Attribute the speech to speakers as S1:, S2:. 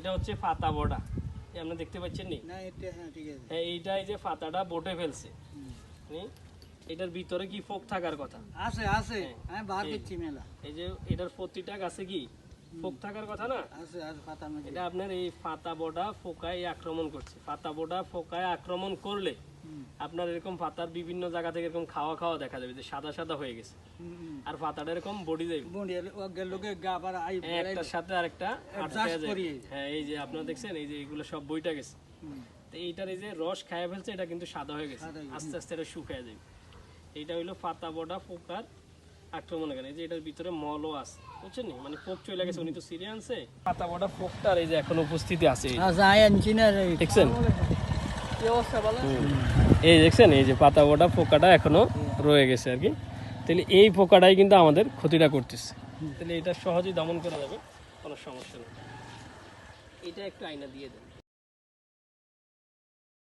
S1: এটা হচ্ছে ফাতা বড়া। আপনি দেখতে পাচ্ছেন নি?
S2: না এটা হ্যাঁ ঠিক আছে।
S1: হ্যাঁ এইটাই যে ফাতাটা বটে ফেলছে? এটার ভিতরে কি ফোক থাকার কথা?
S2: আছে আছে।
S1: হ্যাঁ।
S2: আমি বার
S1: এই।
S2: করছি মেলা।
S1: এই যে এটার প্রতিটা গাছে কি ফোক থাকার কথা না?
S2: আছে আছে
S1: এটা আপনার এই ফাতা বোডা ফোকায় আক্রমণ করছে। ফাতা বোডা ফোকায় আক্রমণ করলে আপনার এরকম পাতার বিভিন্ন জায়গা থেকে এরকম খাওয়া খাওয়া দেখা যাবে যে সাদা সাদা হয়ে গেছে। আর পাতাটা এরকম বডি যাবে
S2: আই
S1: একটার সাথে আরেকটা হ্যাঁ এই যে আপনারা দেখছেন এই যে এগুলো সব বইটা গেছে। তো এইটার এই যে রস খাইয়া ফেলছে এটা কিন্তু সাদা হয়ে গেছে।
S2: হয়ে।
S1: আস্তে আস্তে এটা শুকায় যাবে। এইটা হইল পাতা বডা পোকার আক্রমণ এখানে এই যে এটার ভিতরে মলও আছে বুঝছেন? মানে পোক চলে গেছে উনি তো সিরিয়ে আনছে পাতা বডা পোকটার এই যে এখন উপস্থিতি আছে।
S2: আচ্ছা
S1: দেখছেন? এই দেখছেন এই যে পাতা ওটা পোকাটা এখনও রয়ে গেছে আর কি। তাহলে এই পোকাটাই কিন্তু আমাদের ক্ষতিটা করতেছে। তাহলে এটা সহজেই দমন করা যাবে কোনো সমস্যা নেই। এটা একটু আয়না দিয়ে দেন।